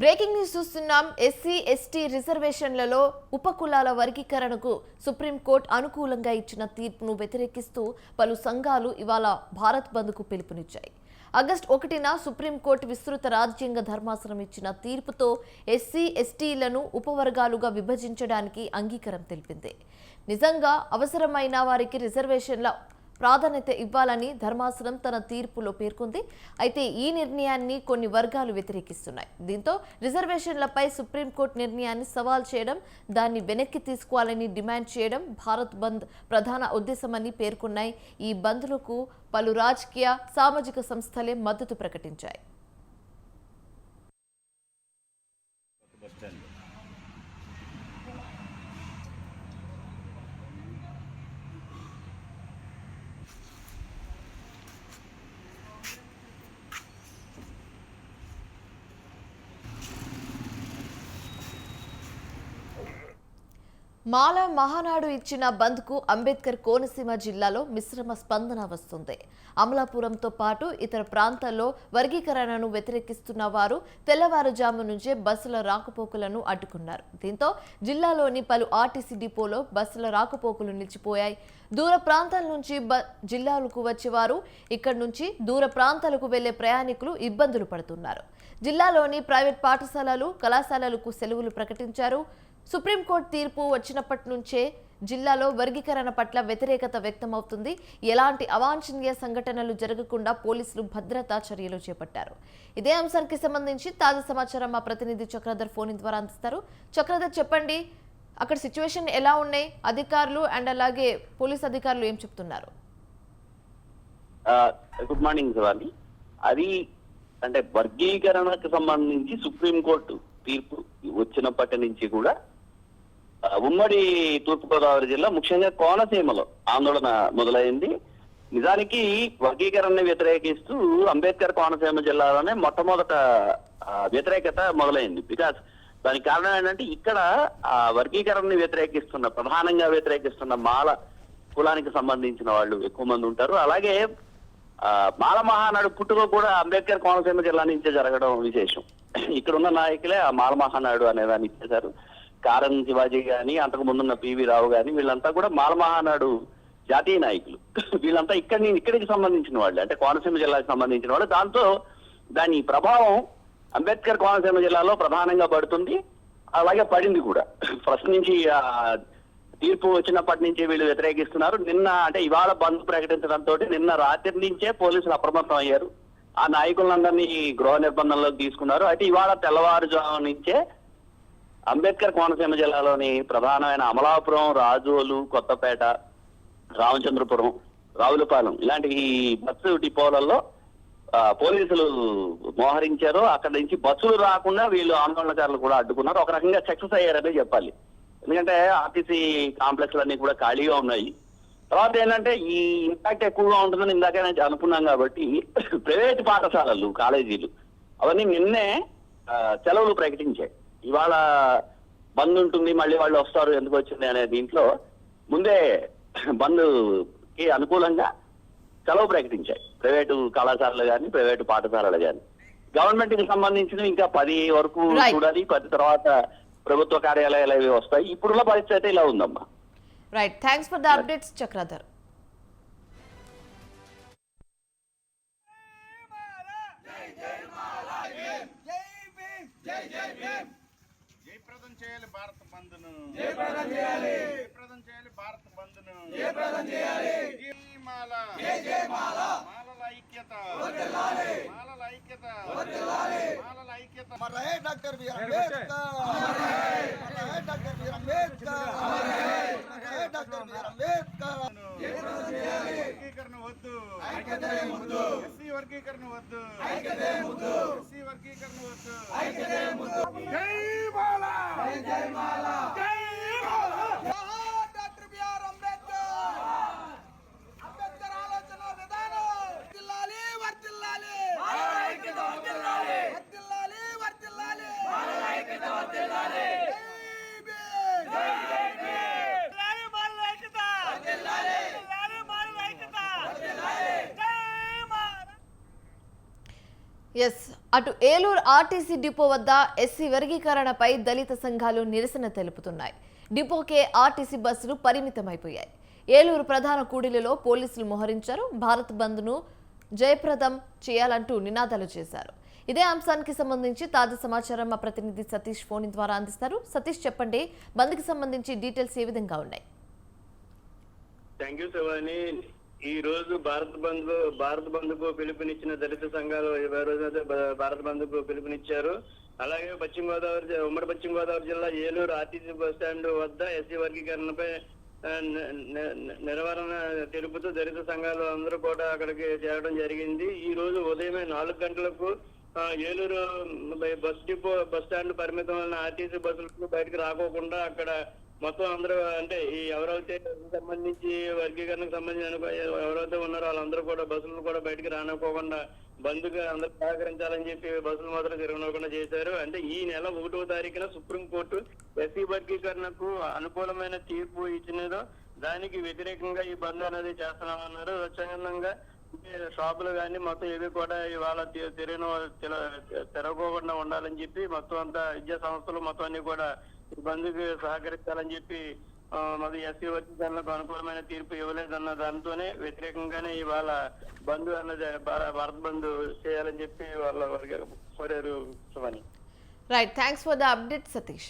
Breaking news చూస్తున్నాం. SC ST రిజర్వేషన్లలో ఉపకులాల వర్గీకరణకు సుప్రీంకోర్టు అనుకూలంగా ఇచ్చిన తీర్పును వ్యతిరేకిస్తూ పలు సంఘాలు ఇవాళ భారత్ బంద్కు పిలుపునిచ్చాయి. ఆగస్టు ఒకటిన సుప్రీంకోర్టు విస్తృత రాజ్యాంగ ధర్మాసనం ఇచ్చిన తీర్పుతో ఎస్సీ ఎస్టీలను ఉపవర్గాలుగా విభజించడానికి అంగీకారం తెలిపింది. నిజంగా అవసరమైన వారికి రిజర్వేషన్ల ప్రాధాన్యత ఇవ్వాలని ధర్మాసనం తన తీర్పులో పేర్కొంది. అయితే ఈ నిర్ణయాన్ని కొన్ని వర్గాలు వ్యతిరేకిస్తున్నాయి. దీంతో రిజర్వేషన్లపై సుప్రీంకోర్టు నిర్ణయాన్ని సవాల్ చేయడం దాన్ని వెనక్కి తీసుకోవాలని డిమాండ్ చేయడం భారత్ బంద్ ప్రధాన ఉద్దేశమని పేర్కొన్నాయి. ఈ బంద్లకు పలు రాజకీయ సామాజిక సంస్థలే మద్దతు ప్రకటించాయి. మాల మహానాడు ఇచ్చిన బంద్కు అంబేద్కర్ కోనసీమ జిల్లాలో మిశ్రమ స్పందన వస్తుంది. అమలాపురంతో పాటు ఇతర ప్రాంతాల్లో వర్గీకరణను వ్యతిరేకిస్తున్న వారు తెల్లవారుజాము నుంచే బస్సుల రాకపోకలను అడ్డుకున్నారు. దీంతో జిల్లాలోని పలు ఆర్టీసీ డిపోలో బస్సుల రాకపోకలు నిలిచిపోయాయి. దూర ప్రాంతాల నుంచి బ జిల్లాలకు వచ్చేవారు ఇక్కడి నుంచి దూర ప్రాంతాలకు వెళ్ళే ప్రయాణికులు ఇబ్బందులు పడుతున్నారు. జిల్లాలోని ప్రైవేట్ పాఠశాలలు కళాశాలలకు సెలవులు ప్రకటించారు. సుప్రీంకోర్టు తీర్పు వచ్చినప్పటి నుంచే జిల్లాలో వర్గీకరణ పట్ల వ్యతిరేకత వ్యక్తమవుతుంది. ఎలాంటి అవాంఛనీయ సంఘటనలు జరగకుండా పోలీసులు భద్రతా చర్యలు చేపట్టారు. ఇదే అంశానికి సంబంధించి తాజా సమాచారం మా ప్రతినిధి చక్రధర్ ఫోన్ ద్వారా అందిస్తారు. చక్రధర్ చెప్పండి అక్కడ సిచ్యువేషన్ ఎలా ఉన్నాయి? అధికారులు అండ్ అలాగే పోలీస్ అధికారులు ఏం చెప్తున్నారు? Good morning Shivani. అది అంటే వర్గీకరణకు సంబంధించి సుప్రీంకోర్టు తీర్పు వచ్చినప్పటి నుంచి కూడా ఉమ్మడి తూర్పుగోదావరి జిల్లా ముఖ్యంగా కోనసీమలో ఆందోళన మొదలైంది. నిజానికి వర్గీకరణని వ్యతిరేకిస్తూ అంబేద్కర్ కోనసీమ జిల్లాలోనే మొట్టమొదట వ్యతిరేకత మొదలైంది. బికాస్ దానికి కారణం ఏంటంటే ఇక్కడ ఆ వర్గీకరణని వ్యతిరేకిస్తున్న ప్రధానంగా వ్యతిరేకిస్తున్న మాల కులానికి సంబంధించిన వాళ్ళు ఎక్కువ మంది ఉంటారు. అలాగే మాల మహానాడు పుట్టుక కూడా అంబేద్కర్ కోనసీమ జిల్లా నుంచే జరగడం విశేషం. ఇక్కడ ఉన్న నాయకులే ఆ మాల మహానాడు అనే దాన్ని ఇచ్చేశారు. కారం శివాజీ గాని అంతకు ముందున్న పివి రావు గాని వీళ్ళంతా కూడా మాల మహానాడు జాతీయ నాయకులు. వీళ్ళంతా ఇక్కడి ఇక్కడికి సంబంధించిన వాళ్ళు. అంటే కోనసీమ జిల్లాకి సంబంధించిన వాళ్ళు. దాంతో దాని ప్రభావం అంబేద్కర్ కోనసీమ జిల్లాలో ప్రధానంగా పడుతుంది. అలాగే పడింది కూడా. ఫస్ట్ నుంచి తీర్పు వచ్చినప్పటి నుంచి వీళ్ళు వ్యతిరేకిస్తున్నారు. నిన్న అంటే ఇవాళ బంద్ ప్రకటించడంతో నిన్న రాత్రి నుంచే పోలీసులు అప్రమత్తం అయ్యారు. ఆ నాయకులందరినీ గృహ నిర్బంధంలోకి తీసుకున్నారు. అయితే ఇవాళ తెల్లవారుజాము నుంచే అంబేద్కర్ కోనసీమ జిల్లాలోని ప్రధానమైన అమలాపురం రాజోలు కొత్తపేట రామచంద్రపురం రావులపాలెం ఇలాంటి ఈ బస్సు డిపోలలో పోలీసులు మోహరించారు. అక్కడి నుంచి బస్సులు రాకుండా వీళ్ళు ఆందోళనకారులు కూడా అడ్డుకున్నారు. ఒక రకంగా సక్సెస్ అయ్యారనే చెప్పాలి. ఎందుకంటే ఆర్టీసీ కాంప్లెక్స్ అన్ని కూడా ఖాళీగా ఉన్నాయి. తర్వాత ఏంటంటే ఈ ఇంపాక్ట్ ఎక్కువగా ఉంటుందని ఇందాక నేను అనుకున్నాం కాబట్టి ప్రైవేట్ పాఠశాలలు కాలేజీలు అవన్నీ నిన్నే సెలవులు ప్రకటించాయి. ఇవాళ బంద్ ఉంటుంది మళ్ళీ వాళ్ళు వస్తారు ఎందుకు వచ్చింది అనే దీంట్లో ముందే బంద్కి అనుకూలంగా సెలవు ప్రకటించాయి. ప్రైవేటు కళాశాలలు కానీ ప్రైవేటు పాఠశాలలు కానీ గవర్నమెంట్కి సంబంధించిన ఇంకా పది వరకు. చూడాలి పది తర్వాత ప్రభుత్వ కార్యాలయాలు అవి వస్తాయి? ఇప్పుడున్న పరిస్థితి అయితే ఇలా ఉందమ్మా. Right thanks for the updates Chakradhar జయప్రదం చేయాలి భారత జయప్రదం చేయాలి జయప్రదం చేయాలి భారత జయప్రదం చేయాలి మాల జయ జయ మాల మాలల ఐక్యత. మాలల ఐక్యత. అమర్ రహే డాక్టర్ బిఆర్ అంబేద్కర్. అమర్ రహే డాక్టర్ బిఆర్ అంబేద్కర్. అమర్ వర్గీకరణ వద్దు. వర్గీకరణ వద్దు. వర్గీకరణ వద్దు. జై మాల జై మాల జై ఎస్ అటు ఏలూరు ఆర్టీసీ డిపో వద్ద ఎస్సీ వర్గీకరణపై దళిత సంఘాలు నిరసన తెలుపుతున్నాయి. డిపోకే ఆర్టీసీ బస్సులు పరిమితమైపోయాయి. ఏలూరు ప్రధాన కూడలిలో పోలీసులు మోహరించారు. భారత్ బంద్ను జయప్రదం చేయాలంటూ నినాదాలు చేశారు. ఇదే అంశానికి సంబంధించి తాజా సమాచారం మా ప్రతినిధి సతీష్ ఫోన్ ద్వారా అందిస్తారు. సతీష్ చెప్పండి. బంద్కి సంబంధించి డీటెయిల్స్ ఏ విధంగా ఉన్నాయి? థ్యాంక్ యూ ఈ రోజు భారత్ బంద్ భారత్ బంద్కు పిలుపునిచ్చిన దళిత సంఘాలు ఈ రోజు అయితే భారత్ బంద్కు పిలుపునిచ్చారు. అలాగే పశ్చిమ గోదావరి ఉమ్మడి పశ్చిమ గోదావరి జిల్లా ఏలూరు ఆర్టీసీ బస్ స్టాండ్ వద్ద ఎస్సీ వర్గీకరణపై నిర్వహణ తెలుపుతూ దళిత సంఘాలు అందరూ కూడా అక్కడికి చేరడం జరిగింది. ఈ రోజు ఉదయమే నాలుగు గంటలకు Eluru bus depot bus stand పరిమితం వలన ఆర్టీసీ బస్సులకు బయటకు రాకోకుండా అక్కడ మొత్తం అందరూ అంటే ఈ ఎవరైతే సంబంధించి వర్గీకరణకు సంబంధించి ఎవరైతే ఉన్నారో వాళ్ళందరూ కూడా బస్సులను కూడా బయటికి రానుకోకుండా బంద్గా అందరూ సహకరించాలని చెప్పి బస్సులు మాత్రం తిరగనివ్వకుండా చేశారు. అంటే ఈ నెల ఒకటో తారీఖున సుప్రీంకోర్టు ఎస్సీ వర్గీకరణకు అనుకూలమైన తీర్పు ఇచ్చినదో దానికి వ్యతిరేకంగా ఈ బంద్ అనేది చేస్తున్నామన్నారు. స్వచ్ఛందంగా షాపులు కానీ మొత్తం ఇవి కూడా ఇవాళ తె- తెరిన తెరవకోకుండా ఉండాలని చెప్పి మొత్తం అంతా విద్యా సంస్థలు మొత్తం అన్ని కూడా ఈ బంద్కి సహకరించాలని చెప్పి మరి ఎస్సీ వర్గీకరణకు అనుకూలమైన తీర్పు ఇవ్వలేదన్న దానితోనే వ్యతిరేకంగానే ఇవాళ బంద్ అన్నది భారత్ బంద్ చేయాలని చెప్పి వాళ్ళ వర్గ కోరారు right thanks for the update Satish